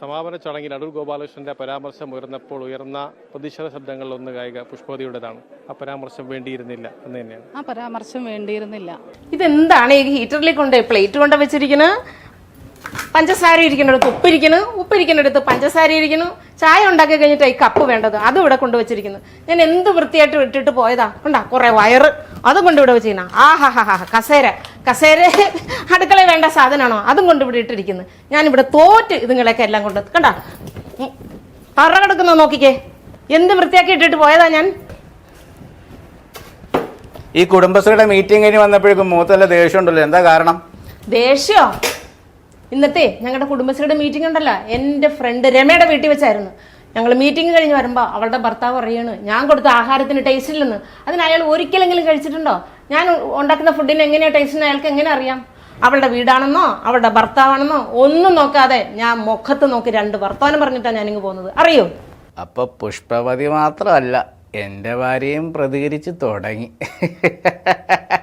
സമാപന ചടങ്ങിൽ അടൂർ ഗോപാലകൃഷ്ണന്റെ പരാമർശം ഉയർന്നപ്പോൾ ഉയർന്ന പ്രതിഷേധ ശബ്ദങ്ങളിൽ ഒന്ന് ഗായിക പുഷ്പതിയുടേതാണ് ആ പരാമർശം വേണ്ടിയിരുന്നില്ല എന്ന് തന്നെയാണ്. ആ പരാമർശം വേണ്ടിയിരുന്നില്ല. ഇതെന്താണ് ഈ ഹീറ്ററിൽ കൊണ്ട് പ്ലേറ്റ് കൊണ്ട് വെച്ചിരിക്കുന്നത് പഞ്ചസാര ഇരിക്കുന്നിടത്ത് ഉപ്പിരിക്കുന്നു ഉപ്പിരിക്കുന്നിടത്ത് പഞ്ചസാര ഇരിക്കുന്നു. ചായ ഉണ്ടാക്കി കഴിഞ്ഞിട്ട് ഈ കപ്പ് വേണ്ടത്? അതും ഇവിടെ കൊണ്ടുവച്ചിരിക്കുന്നു ഞാൻ എന്ത് വൃത്തിയായിട്ട് ഇട്ടിട്ട് പോയതാ? ഉണ്ടാ കുറെ വയറ്. അതും കൊണ്ട് ഇവിടെ വെച്ചിരിക്കുന്ന ആ ഹാ ഹാ ഹാ കസേര. കസേര അടുക്കള വേണ്ട സാധനമാണോ? അതും കൊണ്ട് ഇവിടെ ഇട്ടിരിക്കുന്നു. ഞാനിവിടെ തോറ്റ് ഇതുങ്ങളൊക്കെ എല്ലാം കൊണ്ട് കണ്ട പറ കിടക്കുന്ന നോക്കിക്കേ. എന്ത് വൃത്തിയാക്കി ഇട്ടിട്ട് പോയതാ ഞാൻ? ഈ കുടുംബശ്രീയുടെ മീറ്റിംഗ് കഴിഞ്ഞ് വന്നപ്പോഴേക്കും മൂത്തല്ല ദേഷ്യം ഉണ്ടല്ലോ. എന്താ കാരണം? ദേഷ്യോ? ഇന്നത്തെ ഞങ്ങളുടെ കുടുംബശ്രീയുടെ മീറ്റിംഗ് ഉണ്ടല്ലോ. എന്റെ ഫ്രണ്ട് രമയുടെ വീട്ടിൽ വെച്ചായിരുന്നു. ഞങ്ങൾ മീറ്റിംഗ് കഴിഞ്ഞ് വരുമ്പോൾ അവളുടെ ഭർത്താവ് പറയാണ് ഞാൻ കൊടുത്ത ആഹാരത്തിന് ടേസ്റ്റ് ഇല്ലെന്ന്. അതിന് അയാൾ ഒരിക്കലെങ്കിലും കഴിച്ചിട്ടുണ്ടോ? ഞാൻ ഉണ്ടാക്കുന്ന ഫുഡിന് എങ്ങനെയാണ് ടേസ്റ്റ് അയാൾക്ക് എങ്ങനെ അറിയാം? അവളുടെ വീടാണെന്നോ അവളുടെ ഭർത്താവാണെന്നോ ഒന്നും നോക്കാതെ ഞാൻ മുഖത്ത് നോക്കി രണ്ട് വർത്തമാനം പറഞ്ഞിട്ടാണ് ഞാനിങ്ങ് പോകുന്നത്. അറിയോ? അപ്പൊ പുഷ്പവതി മാത്രമല്ല എന്റെ ഭാര്യയും പ്രതികരിച്ച് തുടങ്ങി.